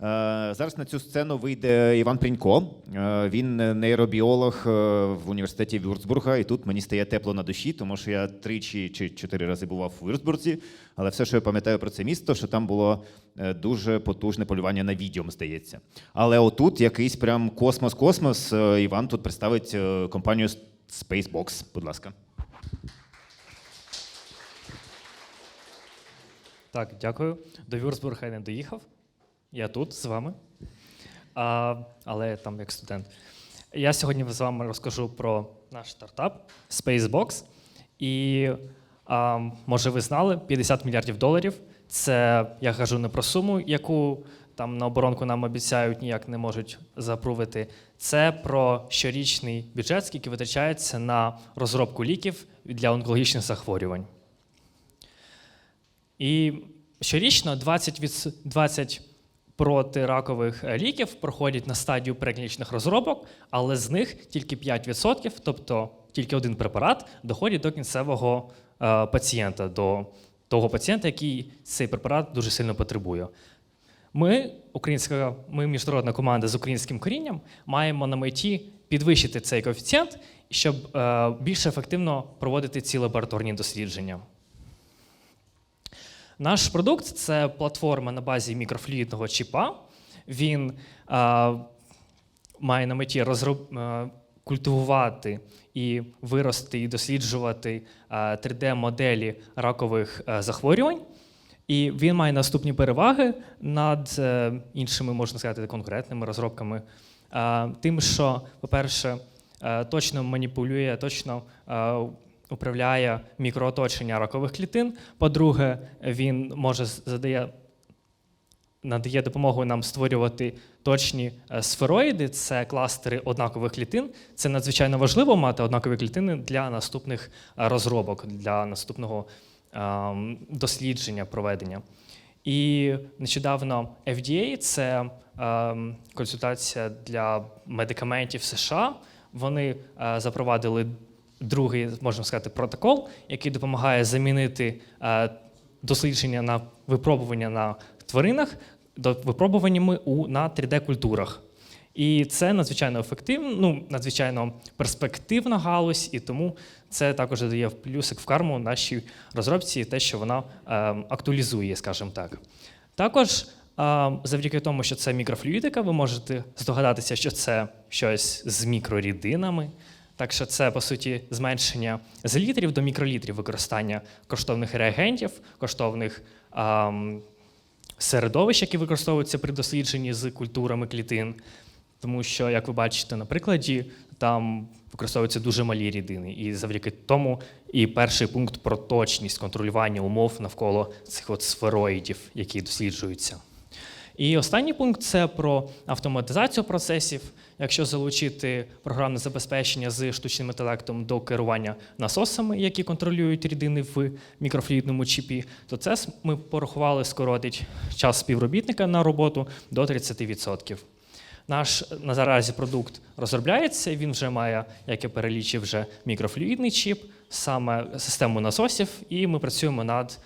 Зараз на цю сцену вийде Іван Прінько. Е, Він нейробіолог е, в університеті Вюрцбурга, і тут мені стає тепло на душі, тому що я тричі чи чотири рази бував у Вюрцбурзі. Але все, що я пам'ятаю про це місто, що там було е, дуже потужне полювання на відьом, здається. Але отут якийсь прям космос-космос. Е, Іван тут представить е, компанію Spacebox. Будь ласка. Так, дякую. До Вюрцбурга я не доїхав. Я тут з вами. А, але там як студент. Я сьогодні з вами розкажу про наш стартап Spacebox. І а, може ви знали, 50 мільярдів доларів. Це я кажу не про суму, яку там на оборонку нам обіцяють, ніяк не можуть запровити. Це про щорічний бюджет, скільки витрачається на розробку ліків для онкологічних захворювань. І щорічно 20, від, 20 протиракових е, ліків проходять на стадію преклінічних розробок, але з них тільки 5%, тобто тільки один препарат, доходить до кінцевого е, пацієнта, до того пацієнта, який цей препарат дуже сильно потребує. Ми, українська, ми міжнародна команда з українським корінням, маємо на меті підвищити цей коефіцієнт, щоб е, більш ефективно проводити ці лабораторні дослідження. Наш продукт це платформа на базі мікрофлюїдного чіпа. Він е, має на меті розроб... е, культивувати і вирости і досліджувати е, 3D-моделі ракових захворювань. І він має наступні переваги над е, іншими, можна сказати, конкретними розробками. Тим, що, по-перше, е, точно маніпулює, точно управляє мікрооточення ракових клітин. По-друге, він може задає, надає допомогу нам створювати точні е, сфероїди, це кластери однакових клітин. Це надзвичайно важливо мати однакові клітини для наступних е, розробок, для наступного ем, дослідження, проведення. І нещодавно FDA, це ем, консультація для медикаментів США. Вони е, запровадили другий, можна сказати, протокол, який допомагає замінити е, дослідження на випробування на тваринах до випробуваннями у на 3D-культурах. І це надзвичайно ефективно, ну, надзвичайно перспективна галузь, і тому це також дає плюсик в карму нашій розробці, те, що вона е, актуалізує, скажімо так. Також е, завдяки тому, що це мікрофлюїдика, ви можете здогадатися, що це щось з мікрорідинами. Так що це, по суті, зменшення з літрів до мікролітрів використання коштовних реагентів, коштовних ем, середовищ, які використовуються при дослідженні з культурами клітин. Тому що, як ви бачите на прикладі, там використовуються дуже малі рідини. І завдяки тому і перший пункт про точність контролювання умов навколо цих от сфероїдів, які досліджуються. І останній пункт це про автоматизацію процесів. Якщо залучити програмне забезпечення з штучним інтелектом до керування насосами, які контролюють рідини в мікрофлюїдному чіпі, то це ми порахували скоротить час співробітника на роботу до 30%. Наш на заразі продукт розробляється. Він вже має, як я перелічив, вже мікрофлюїдний чіп, саме систему насосів, і ми працюємо над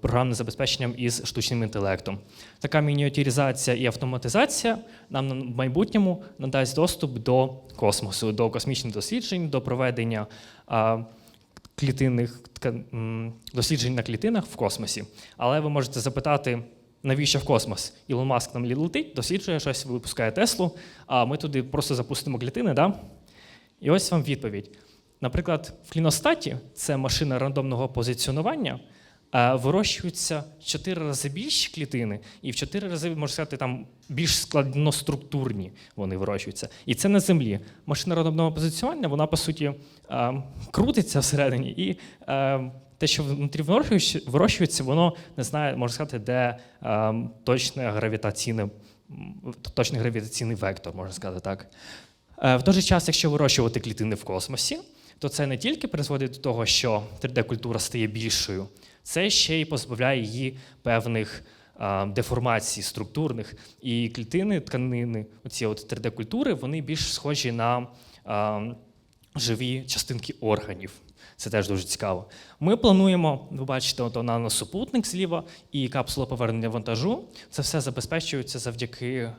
програмним забезпеченням із штучним інтелектом. Така мініатюризація і автоматизація нам в майбутньому надасть доступ до космосу, до космічних досліджень, до проведення клітинних досліджень на клітинах в космосі. Але ви можете запитати, навіщо в космос? Ілон Маск нам летить, досліджує щось, випускає Теслу, а ми туди просто запустимо клітини. Да? І ось вам відповідь. Наприклад, в кліностаті це машина рандомного позиціонування. Е, Вирощуються в 4 рази більші клітини, і в 4 рази, можна сказати, там більш складноструктурні вони вирощуються. І це на землі. Машина рандомного позиціонування, вона по суті е, крутиться всередині, і е, те, що внутрі вирощується- воно не знає, можна сказати, де точне гравітаційне, точний гравітаційний вектор, можна сказати так. В той же час, якщо вирощувати клітини в космосі, то це не тільки призводить до того, що 3D-культура стає більшою, це ще й позбавляє її певних деформацій структурних. І клітини, тканини, оці от 3D-культури, вони більш схожі на живі частинки органів. Це теж дуже цікаво. Ми плануємо, ви бачите, ото наносупутник зліва і капсула повернення вантажу. Це все забезпечується завдяки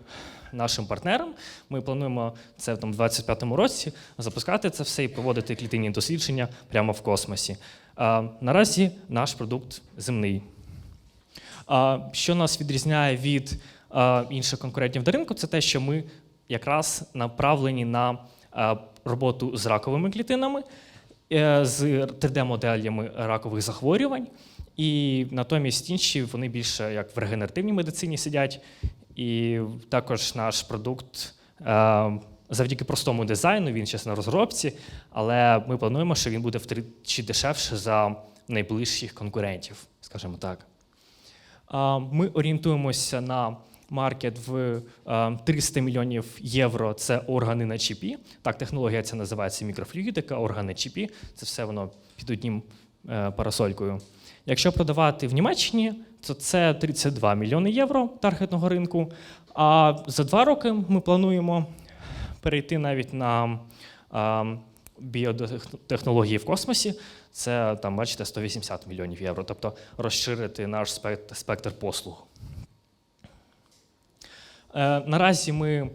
нашим партнерам. Ми плануємо це в там, 25-му році запускати це все і проводити клітинні дослідження прямо в космосі. А, наразі наш продукт земний. А, Що нас відрізняє від а, інших конкурентів на ринку, це те, що ми якраз направлені на а, роботу з раковими клітинами, з 3D-моделями ракових захворювань. І натомість інші вони більше як в регенеративній медицині сидять. І також наш продукт е, завдяки простому дизайну, він зараз на розробці, але ми плануємо, що він буде втричі дешевше за найближчих конкурентів, скажімо так. Ми орієнтуємося на маркет в 300 мільйонів євро. Це органи на чіпі. Так, технологія це називається мікрофлюїдика, органи чіпі. Це все воно під одним е, парасолькою. Якщо продавати в Німеччині, то це 32 мільйони євро таргетного ринку. А за два роки ми плануємо перейти навіть на а, біотехнології в космосі. Це там, бачите, 180 мільйонів євро, тобто розширити наш спектр послуг. Е, наразі ми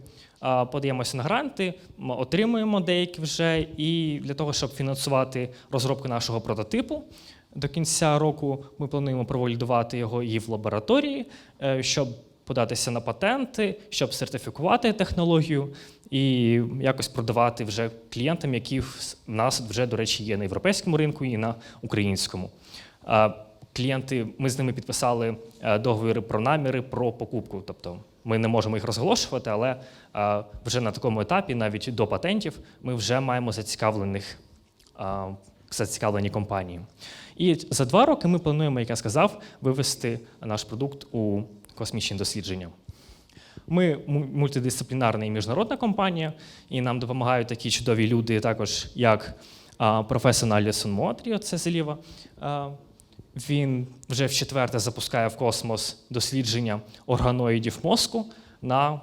подаємося на гранти, отримуємо деякі вже, і для того, щоб фінансувати розробку нашого прототипу, до кінця року ми плануємо провалідувати його і в лабораторії, е, щоб податися на патенти, щоб сертифікувати технологію і якось продавати вже клієнтам, які в нас вже, до речі, є на європейському ринку і на українському. Клієнти, ми з ними підписали е, договори про наміри про покупку. Тобто ми не можемо їх розголошувати, але вже на такому етапі, навіть до патентів, ми вже маємо зацікавлених зацікавлені компанії. І за два роки ми плануємо, як я сказав, вивести наш продукт у космічні дослідження. Ми мультидисциплінарна і міжнародна компанія, і нам допомагають такі чудові люди, також як професор Алісон Мотрі, це зліва. Він вже вчетверте запускає в космос дослідження органоїдів мозку на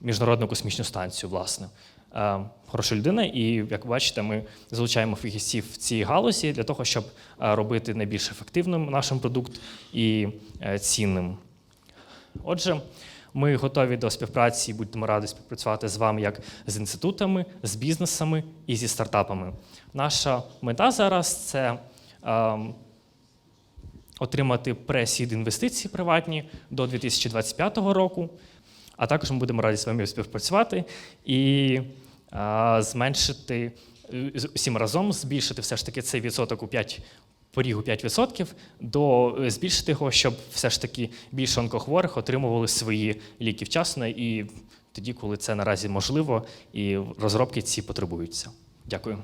міжнародну космічну станцію, власне. Е, Хороша людина, і як бачите, ми залучаємо фахівців в цій галузі для того, щоб е, робити найбільш ефективним наш продукт і е, цінним. Отже, ми готові до співпраці будемо раді співпрацювати з вами як з інститутами, з бізнесами і зі стартапами. Наша мета зараз це ем, отримати пресід інвестиції приватні до 2025 року. А також ми будемо раді з вами співпрацювати і а, зменшити всім разом, збільшити все ж таки цей відсоток у 5 поріг у 5% до е, збільшити його, щоб все ж таки більше онкохворих отримували свої ліки вчасно і тоді, коли це наразі можливо, і розробки ці потребуються. Дякую.